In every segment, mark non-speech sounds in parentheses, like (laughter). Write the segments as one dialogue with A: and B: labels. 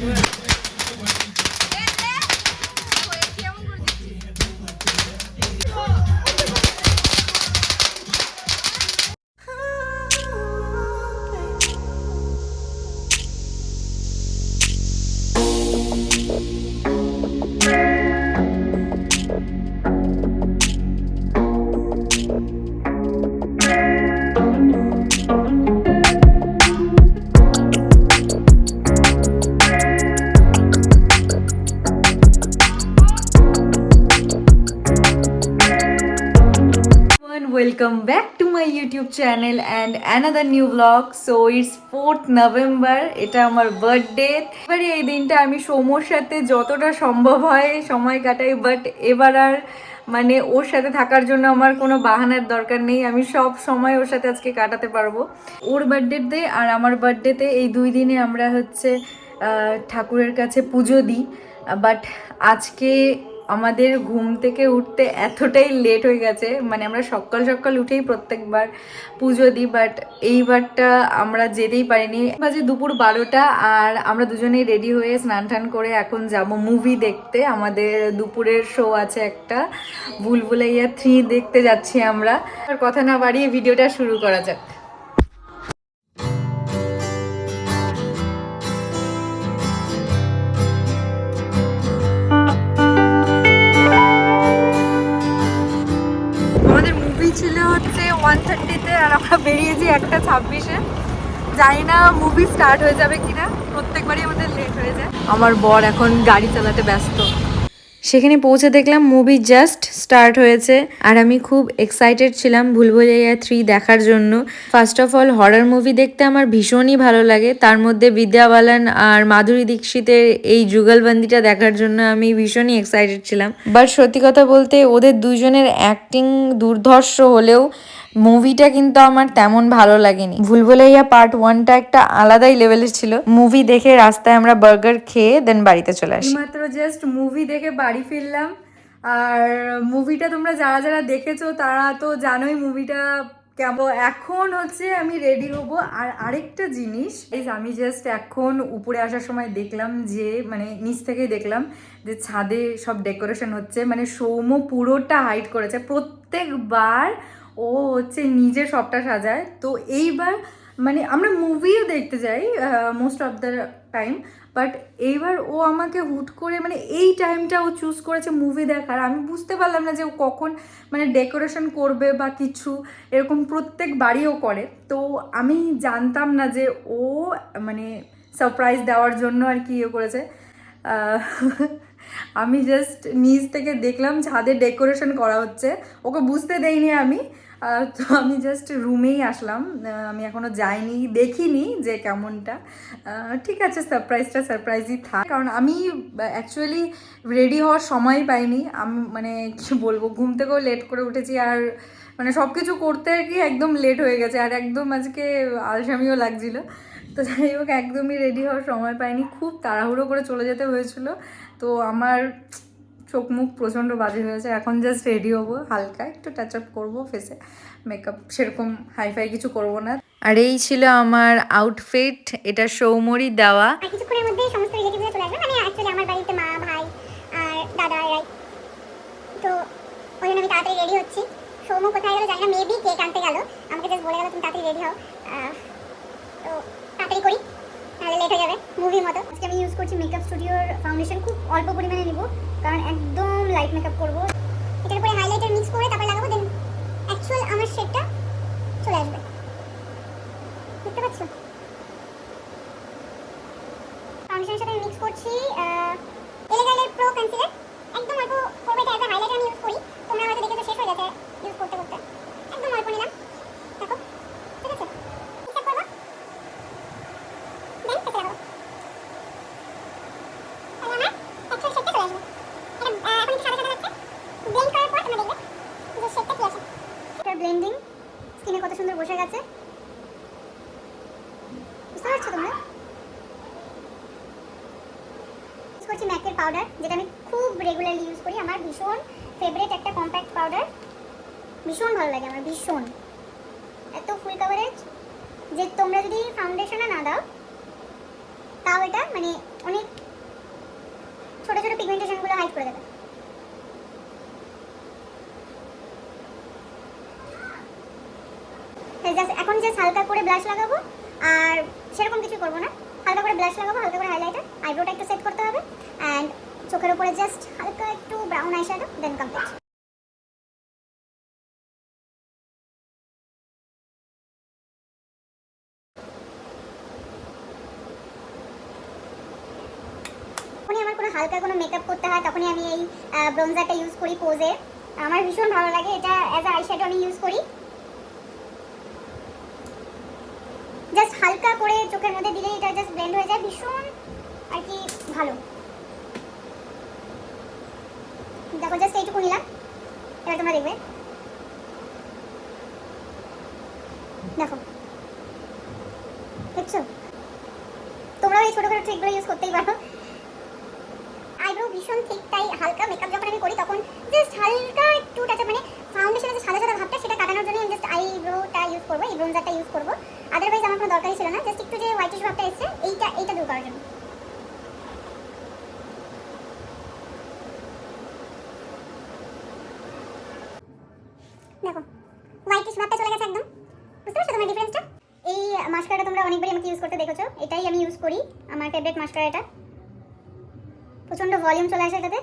A: Yeah. Welcome back to my youtube channel and another new vlog. So, it's 4th november. এটা আমার birthday এবারে এই দিনটা আমি সৌমর সাথে যতটা সম্ভব হয় সময় কাটাই বাট এবার আর মানে ওর সাথে থাকার জন্য আমার কোনো বাহানার দরকার নেই। আমি সব সময় ওর সাথে আজকে কাটাতে পারব। ওর বার্থডেতে আর আমার বার্থডেতে এই দুই দিনে আমরা হচ্ছে ঠাকুরের কাছে পুজো দিই। বাট আজকে আমাদের ঘুম থেকে উঠতে এতটাই লেট হয়ে গেছে। মানে আমরা সকাল সকাল উঠেই প্রত্যেকবার পুজো দিই বাট এইবারটা আমরা যেতেই পারিনি। বাজে দুপুর বারোটা আর আমরা দুজনেই রেডি হয়ে স্নান টান করে এখন যাব মুভি দেখতে। আমাদের দুপুরের শো আছে একটা। বুলবুলাইয়া থ্রি দেখতে যাচ্ছি আমরা। কথা না বাড়িয়ে ভিডিওটা শুরু করা যাক। একটা ছাব্বিশে। জানি না মুভি স্টার্ট হয়ে যাবে কিনা, প্রত্যেকবারই আমাদের লেট হয়ে যায়। আমার বর এখন গাড়ি চালাতে ব্যস্ত। সেখানে পৌঁছে দেখলাম মুভি জাস্ট স্টার্ট হয়েছে, আর আমি খুব এক্সাইটেড ছিলাম ভুলভুলাইয়া থ্রি দেখার জন্য। First of all horror movie দেখতে আমার ভীষণই ভালো লাগে। তার মধ্যে বিদ্যা বালান আর মাধুরী দীক্ষিতের এই যুগলবন্দিটা দেখার জন্য আমি ভীষণই এক্সাইটেড ছিলাম। বাট সত্যি কথা বলতে, ওদের দুজনের অ্যাক্টিং দুর্ধর্ষ হলেও মুভিটা কিন্তু আমার তেমন ভালো লাগেনি। ভুলভুলাইয়া পার্ট ওয়ানটা একটা আলাদাই লেভেলের ছিল। মুভি দেখে রাস্তায় আমরা বার্গার খেয়ে দেন বাড়িতে চলে আসি। মাত্র জাস্ট মুভি দেখে বাড়ি ফিরলাম। আর মুভিটা তোমরা যারা যারা দেখেছ, তারা তো জানোই মুভিটা কেমন। এখন হচ্ছে আমি রেডি হব। আর আরেকটা জিনিস, এই আমি জাস্ট এখন উপরে আসার সময় দেখলাম যে মানে নিচ থেকে দেখলাম যে ছাদে সব ডেকোরেশন হচ্ছে। মানে সৌম্য পুরোটা হাইট করেছে। প্রত্যেকবার ও হচ্ছে নিজে সবটা সাজায়। তো এইবার মানে আমরা মুভিও দেখতে যাই most of the time but এইবার ও আমাকে হুট করে মানে এই টাইমটা ও চুজ করেছে মুভি দেখার। আমি বুঝতে পারলাম না যে ও কখন মানে ডেকোরেশন করবে বা কিছু, এরকম প্রত্যেক বাড়িও করে। তো আমি জানতাম না যে ও মানে সারপ্রাইজ দেওয়ার জন্য আর কি ইয়ে করেছে। আমি জাস্ট নিচ থেকে দেখলাম ছাদে ডেকোরেশন করা হচ্ছে। ওকে বুঝতে দেইনি আমি। তো আমি জাস্ট রুমেই আসলাম। আমি এখনও যাইনি, দেখিনি যে কেমনটা। ঠিক আছে সারপ্রাইজটা সারপ্রাইজই থাক। কারণ আমি অ্যাকচুয়ালি রেডি হওয়ার সময় পাইনি। আমি মানে কি বলব, ঘুম থেকেও লেট করে উঠেছি আর মানে সব কিছু করতে আর কি একদম লেট হয়ে গেছে। আর একদম আজকে আলসামিও লাগছিল। তো যাই হোক, একদমই রেডি হওয়ার সময় পাইনি। খুব তাড়াহুড়ো করে চলে যেতে হয়েছিল। তো আমার চোখ মুখ প্রচণ্ড বাজে হয়েছে। এখন জাস্ট রেডি হব হালকা, একটু টাচ আপ করব ফেসে মেকআপ সেরকম হাইফাই কিছু করব না। আর এই ছিল আমার আউটফিট এটা সৌমরি দেওয়া।
B: কিছুক্ষণের মধ্যেই সমস্ত রিলেটিভরা চলে আসবে মানে অ্যাকচুয়ালি আমার বাড়িতে মা, ভাই আর দাদা, এরাই। তো আমি তাড়াতাড়ি রেডি হচ্ছি। সৌম্য কোথায় গেলো জানি না মেবি কেক আনতে গেল। আমাকে জাস্ট বলে গেল, তুমি তাড়াতাড়ি রেডি হও। তো তাড়াতাড়ি করি। তাহলে লেট হয়ে যাবে মুভির মতো। আজকে আমি ইউজ করছি মেকআপ স্টুডিওর ফাউন্ডেশন খুব অল্প পরিমাণে নিব, কারণ একদম লাইট মেকআপ করব। এটার উপরে হাইলাইটার মিক্স করে তারপর লাগাবো দেন অ্যাকচুয়াল আমার শেডটা চলে আসবে দেখতে পাচ্ছ ফাউন্ডেশনের সাথে মিক্স করছি এলেগাইলের প্রো কনসিলার একদম অল্প করবে এটা অ্যাজ হাইলাইটার আমি ইউজ করি তোমরা হয়তো দেখেছ শেষ হয়ে গেছে ইউজ করতে করতে একদম অল্প নিলাম দেখো ঠিক আছে ঠিকঠাক করব দেন কেটে লাগাবো তাহলে আমার অ্যাকচুয়াল শেডটা চলে আসবে এটা আহ, এখন একটু সাদা সাদা লাগছে ব্লেন্ড করার পর তোমরা দেখবে যে শেডটা কি আছে এটা ব্লেন্ডিং স্কিনে কত সুন্দর বসে গেছে বুঝতে পারছ তোমরা ইউজ করছি ম্যাকের পাউডার যেটা আমি খুব রেগুলারলি ইউজ করি। আমার ভীষণ ফেভারিট একটা কম্প্যাক্ট পাউডার ভীষণ ভালো লাগে আমার, ভীষণ। এত ফুল কাভারেজ যে তোমরা যদি ফাউন্ডেশনে না দাও, তাও এটা মানে অনেক ছোট ছোট পিগমেন্টেশনগুলো হাইড করে দেবে। এখন জাস্ট হালকা করে ব্লাশ লাগাবো, আর সেরকম কিছু করব না। হালকা করে ব্লাশ লাগাবো, হালকা করে হাইলাইটার আইব্রোটা একটু সেট করতে হবে অ্যান্ড চোখের উপরে জাস্ট হালকা একটু brown eye shadow then complete হালকা কোনো মেকআপ করতে হয়, তখনই আমি এই ব্রোঞ্জারটা ইউজ করি পোজে আমার ভীষণ ভালো লাগে, এটা অ্যাজ আ আইশ্যাডো আমি ইউজ করি জাস্ট হালকা করে চোখের মধ্যে দিলেই এটা জাস্ট ব্লেন্ড হয়ে যায়, ভীষণ আর কি ভালো। দেখো জাস্ট এইটুকু নিলাম, এবার তোমরা দেখবে। দেখো, দেখছ? তোমরাও এই ছোটখাটো ট্রিকগুলো ইউজ করতেই পারো। আইব্রো ভীষণ ঠিক তাই হালকা মেকআপ যখন আমি করি, তখন জাস্ট হালকা একটু টাচ মানে ফাউন্ডেশনের যে সাদা সাদা ভাবটা, সেটা কাটানোর জন্য আমি জাস্ট আইব্রোটা ইউজ করব, এই ব্রোঞ্জারটা ইউজ করব। আদারওয়াইজ আমার কোনো দরকারই ছিল না জাস্ট একটু যে হোয়াইটিশ ভাবটা এসছে, এইটা এইটা দূর করার জন্য। দেখো হোয়াইটিশ ভাবটা চলে গেছে একদম। বুঝতে পারছ তোমার ডিফারেন্সটা এই মাস্কারাটা তোমরা অনেকবারই আমাকে ইউজ করতে দেখেছ, এটাই আমি ইউজ করি, আমার ফেভারিট মাস্কারা এটা প্রচণ্ড ভলিউম চলে আসে এটাতে।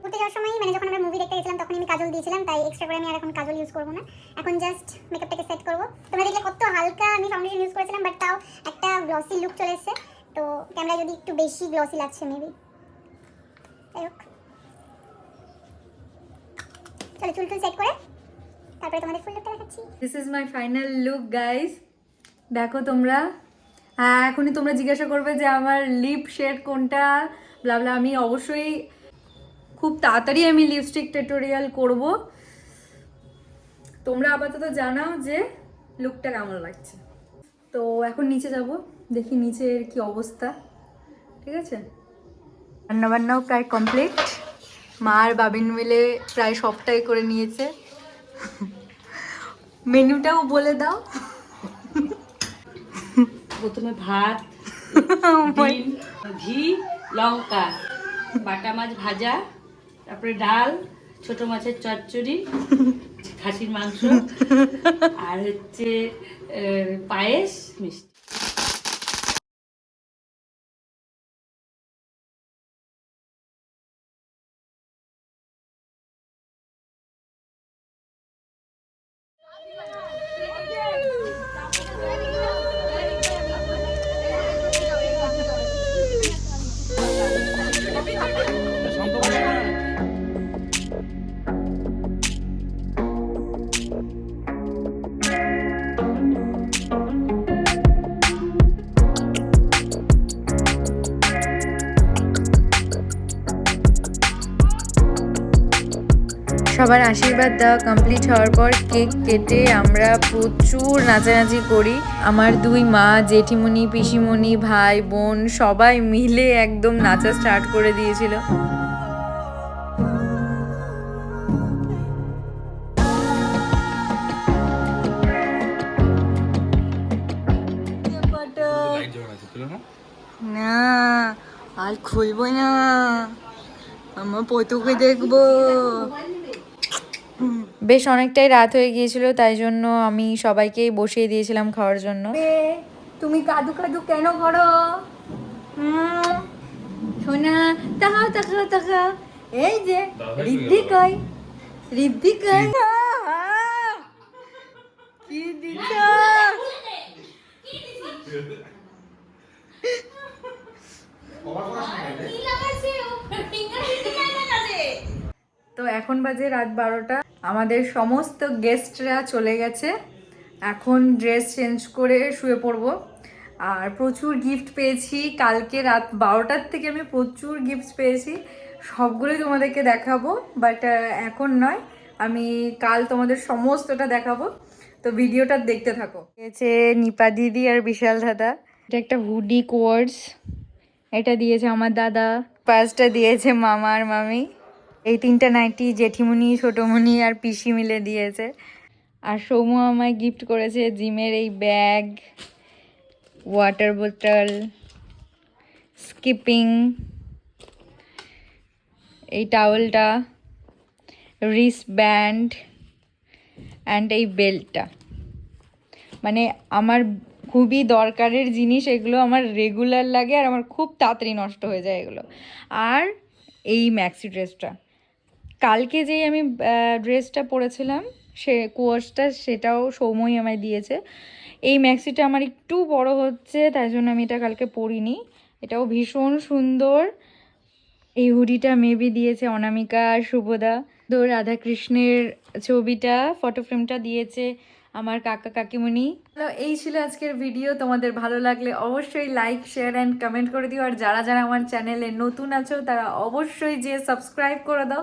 B: ঘুরতে যাওয়ার সময় মানে যখন আমরা মুভি দেখতে গেছিলাম তখন আমি কাজল দিয়েছিলাম, তাই এক্সট্রা করে আমি আর এখন কাজল ইউজ করব না। এখন জাস্ট মেকআপটাকে সেট করব। তোমরা দেখলে কত হালকা আমি ফাউন্ডেশন ইউজ করেছিলাম বাট তাও একটা গ্লসি লুক চলে এসেছে। তো ক্যামেরায় যদি একটু বেশি গ্লসি লাগছে মেবি যাই হোক। চলো, চুল টুল সেট করে তারপরে তোমাদের ফুল লুকটা দেখাচ্ছি।
A: This is my final look guys দেখো তোমরা। এখনই তোমরা জিজ্ঞাসা করবে যে আমার লিপ শেড কোনটা? ব্লাবলা আমি অবশ্যই খুব তাড়াতাড়ি আমি লিপস্টিক টিউটোরিয়াল করব। তোমরা আপাতত জানাও যে লুকটা কেমন লাগছে। তো এখন নিচে যাব দেখি নিচের কি অবস্থা। ঠিক আছে? রান্না বান্নাও প্রায় কমপ্লিট মা আর বাবিন মিলে প্রায় সবটাই করে নিয়েছে। মেনুটাও বলে দাও।
C: প্রথমে ভাত (laughs) ঘি লঙ্কা বাটা মাছ ভাজা তারপরে ডাল ছোট মাছের চচ্চড়ি (laughs) খাসির মাংস আর হচ্ছে পায়েস মিষ্টি।
A: সবার আশীর্বাদ দেওয়া কমপ্লিট হওয়ার পর কেক কেটে আমরা প্রচুর নাচানাচি করি। আমার দুই মা, জেঠিমণি, পিসিমণি, ভাই, বোন সবাই মিলে একদম নাচা স্টার্ট করে দিয়েছিল। না, আর খুলবো না। আমার পতুকে দেখব। বেশ অনেকটাই রাত হয়ে গিয়েছিল তাই জন্য আমি সবাইকেই বসিয়ে দিয়েছিলাম খাওয়ার জন্য। তুমি কাদু কাদু কেন করো? হুম, সোনা তাকাও তাকাও তাকাও এই যে রিদ্ধি কই রিদ্ধি কই কি দিচ্ছ? তো এখন বাজে রাত বারোটা। আমাদের সমস্ত গেস্টরা চলে গেছে। এখন ড্রেস চেঞ্জ করে শুয়ে পড়ব। আর প্রচুর গিফট পেয়েছি। কালকে রাত বারোটার থেকে আমি প্রচুর গিফট পেয়েছি। সবগুলোই তোমাদেরকে দেখাবো। বাট এখন নয়, আমি কাল তোমাদের সমস্তটা দেখাবো। তো ভিডিওটা দেখতে থাকো। দিয়েছে নিপা দিদি আর বিশাল দাদা। এটা একটা হুডি কোয়ার্স এটা দিয়েছে আমার দাদা। পাঁচটা দিয়েছে মামা আর মামি। এই তিনটা নাইটি জেঠিমুনি ছোটোমুনি আর পিসি মিলে দিয়েছে। আর সৌম্য আমায় গিফট করেছে জিমের এই ব্যাগ ওয়াটার বোতল স্কিপিং এই টাওয়েলটা রিস্ট ব্যান্ড অ্যান্ড এই বেল্টটা মানে আমার খুবই দরকারের জিনিস, এগুলো আমার রেগুলার লাগে আর আমার খুব তাড়াতাড়ি নষ্ট হয়ে যায় এগুলো। আর এই ম্যাক্সি ড্রেসটা কালকে যেই আমি ড্রেসটা পরেছিলাম, সে কোর্সটা সেটাও সৌমই আমায় দিয়েছে। এই ম্যাক্সিটা আমার একটু বড় হচ্ছে, তাই জন্য আমি এটা কালকে পরিনি। এটাও ভীষণ সুন্দর। এই হুডিটা মেবি দিয়েছে অনামিকা আর শুভদা তো রাধাকৃষ্ণের ছবিটা ফটো ফ্রেমটা দিয়েছে আমার কাকা কাকিমণি। এই ছিল আজকের ভিডিও তোমাদের ভালো লাগলে অবশ্যই লাইক শেয়ার অ্যান্ড কমেন্ট করে দিও। আর যারা যারা আমার চ্যানেলে নতুন আছো, তারা অবশ্যই যে সাবস্ক্রাইব করে দাও।